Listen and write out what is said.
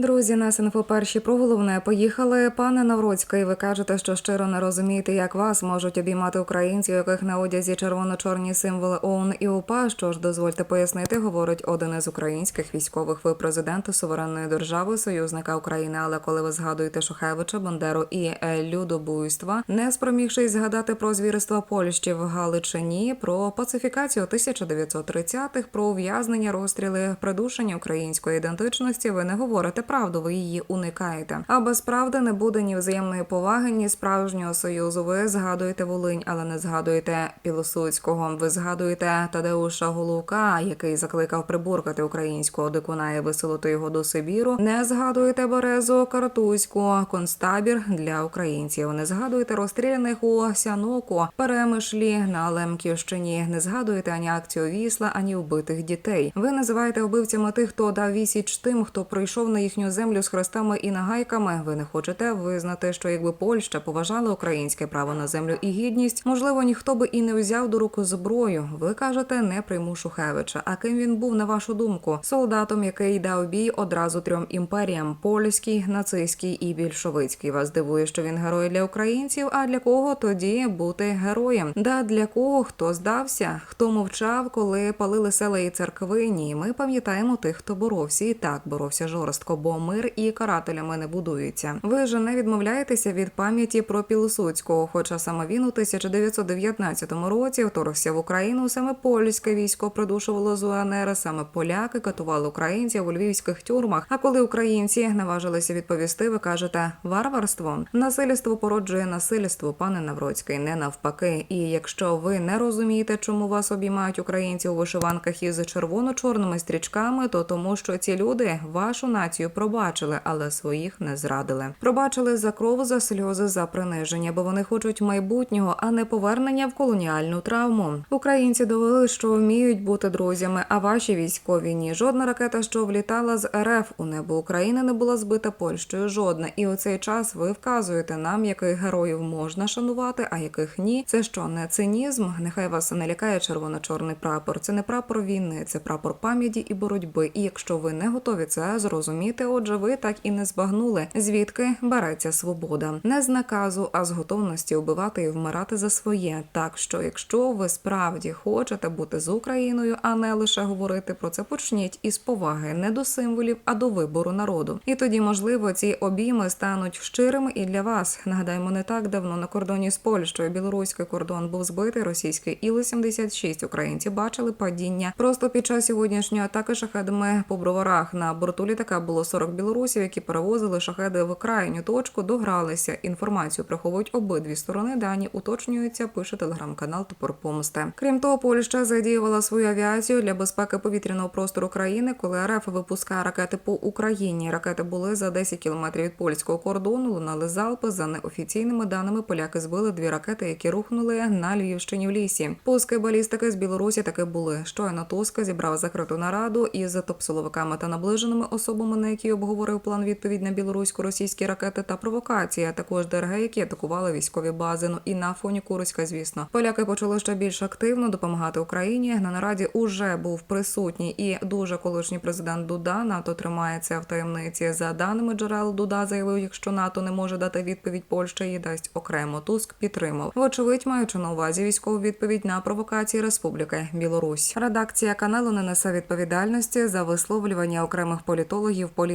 Друзі, нас інфо про головне поїхали. Пане Навроцький, ви кажете, що щиро не розумієте, як вас можуть обіймати українці, у яких на одязі червоно-чорні символи ОУН і УПА. Що ж дозвольте пояснити, говорить один із українських військових. Ви президент суверенної держави, союзника України. Але коли ви згадуєте Шухевича, Бандеру і людобуйства, не спромігшись згадати про звірства Польщі в Галичині, про пацифікацію 1930-х, про ув'язнення, розстріли, придушення української ідентичності, ви не говорите правду, ви її уникаєте. А без правди не буде ні взаємної поваги, ні справжнього союзу. Ви згадуєте Волинь, але не згадуєте Пілосуцького. Ви згадуєте Тадеуша Голука, який закликав приборкати українського дикуна і виселити його до Сибіру. Не згадуєте Березу Картузьку, концтабір для українців. Не згадуєте розстріляних у Сяноку, Перемишлі на Лемківщині. Не згадуєте ані акцію Вісла, ані вбитих дітей. Ви називаєте убивцями тих, хто дав вісіч тим, хто прийшов на їхню землю з хрестами і нагайками. Ви не хочете визнати, що якби Польща поважала українське право на землю і гідність, можливо, ніхто би і не взяв до рук зброю. Ви кажете, не прийму Шухевича. А ким він був на вашу думку? Солдатом, який дав бій одразу трьом імперіям: польській, нацистській і більшовицькій. Вас дивує, що він герой для українців. А для кого тоді бути героєм? Да для кого хто здався, хто мовчав, коли палили села і церкви? Ні, ми пам'ятаємо тих, хто боровся, і так боровся жорстко, бо мир і карателями не будується. Ви ж не відмовляєтеся від пам'яті про Пілсудського, хоча саме він у 1919 році вторгся в Україну. Саме польське військо придушувало з УНР, саме поляки катували українців у львівських тюрмах. А коли українці наважилися відповісти, ви кажете варварство. Насильство породжує насильство, пане Навроцький, не навпаки. І якщо ви не розумієте, чому вас обіймають українці у вишиванках із червоно-чорними стрічками, то тому, що ці люди вашу націю пробачили, але своїх не зрадили. Пробачили за кров, за сльози, за приниження, бо вони хочуть майбутнього, а не повернення в колоніальну травму. Українці довели, що вміють бути друзями, а ваші військові ні. Жодна ракета, що влітала з РФ у небо України, не була збита Польщею. Жодна. І у цей час ви вказуєте нам, яких героїв можна шанувати, а яких ні. Це що не цинізм? Нехай вас не лякає червоно-чорний прапор. Це не прапор війни, це прапор пам'яті і боротьби. І якщо ви не готові це зрозуміти, отже, ви так і не збагнули, звідки береться свобода, не з наказу, а з готовності убивати і вмирати за своє. Так що, якщо ви справді хочете бути з Україною, а не лише говорити про це, почніть із поваги не до символів, а до вибору народу. І тоді, можливо, ці обійми стануть щирими і для вас. Нагадаємо, не так давно на кордоні з Польщею білоруський кордон був збитий, російський Іл-76 українці бачили падіння. Просто під час сьогоднішньої атаки шахедами по броварах на борту літака було 40 білорусів, які перевозили шахеди в крайню точку, догралися. Інформацію приховують обидві сторони. Дані уточнюються. Пише телеграм-канал Топор Помсти. Крім того, Польща задіювала свою авіацію для безпеки повітряного простору країни, коли РФ випускає ракети по Україні. Ракети були за 10 кілометрів від польського кордону. Лунали залпи. За неофіційними даними поляки збили дві ракети, які рухнули на Львівщині в лісі. Пуски балістики з Білорусі таки були. Щойно Туска зібрав закриту нараду із топ-силовиками та наближеними особами, на які обговорив план відповідь на білорусько-російські ракети та провокації, а також ДРГ, які атакували військові бази. Ну і на фоні Курська, звісно, поляки почали ще більш активно допомагати Україні. На нараді уже був присутній і дуже колишній президент Дуда. НАТО тримається в таємниці. За даними джерел Дуда заявив, якщо НАТО не може дати відповідь, Польща її дасть окремо. Туск підтримав. Вочевидь, маючи на увазі військову відповідь на провокації Республіки Білорусь. Редакція каналу не несе відповідальності за висловлювання окремих політологів,